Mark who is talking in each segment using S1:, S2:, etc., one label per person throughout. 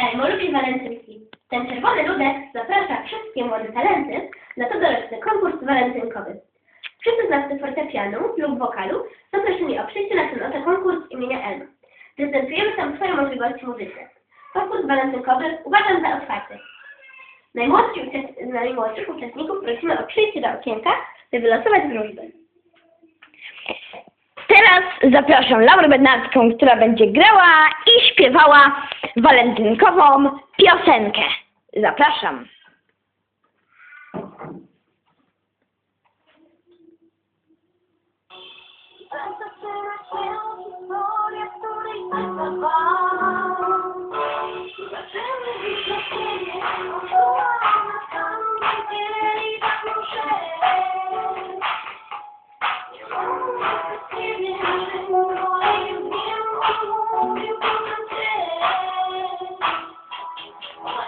S1: Elmo lubi walentynki. Ten czerwony ludek zaprasza wszystkie młode talenty na tegoroczny konkurs walentynkowy. Wszyscy znawcy fortepianu lub wokalu są proszeni o przyjście na ten oto konkurs imienia Elma. Prezentujemy tam swoje możliwości muzyczne. Konkurs walentynkowy uważam za otwarty. Najmłodszych, najmłodszych uczestników prosimy o przyjście do okienka, by wylosować wróżby.
S2: Teraz zapraszam Laurę Bednacką, która będzie grała i śpiewała walentynkową piosenkę. Zapraszam.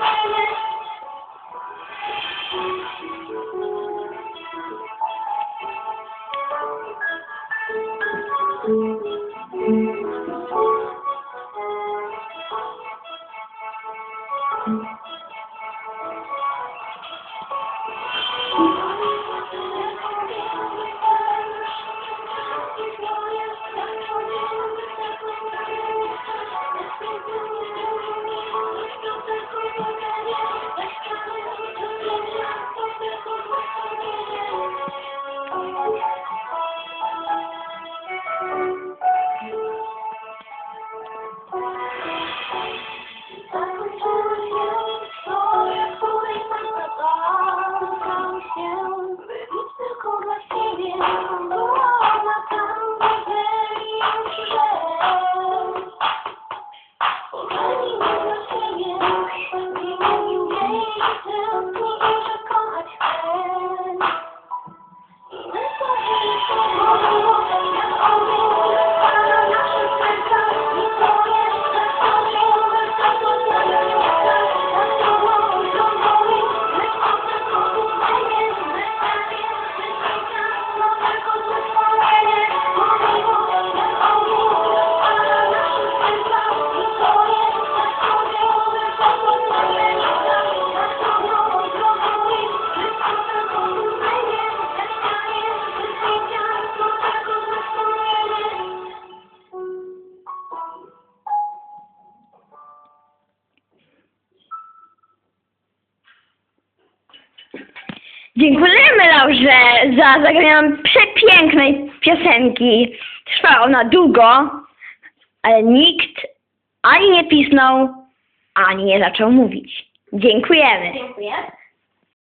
S3: Lord. help me.
S2: Dziękujemy Laurze za zagranie przepięknej piosenki. Trwała ona długo, ale nikt ani nie pisnął, ani nie zaczął mówić. Dziękujemy.
S1: Dziękuję.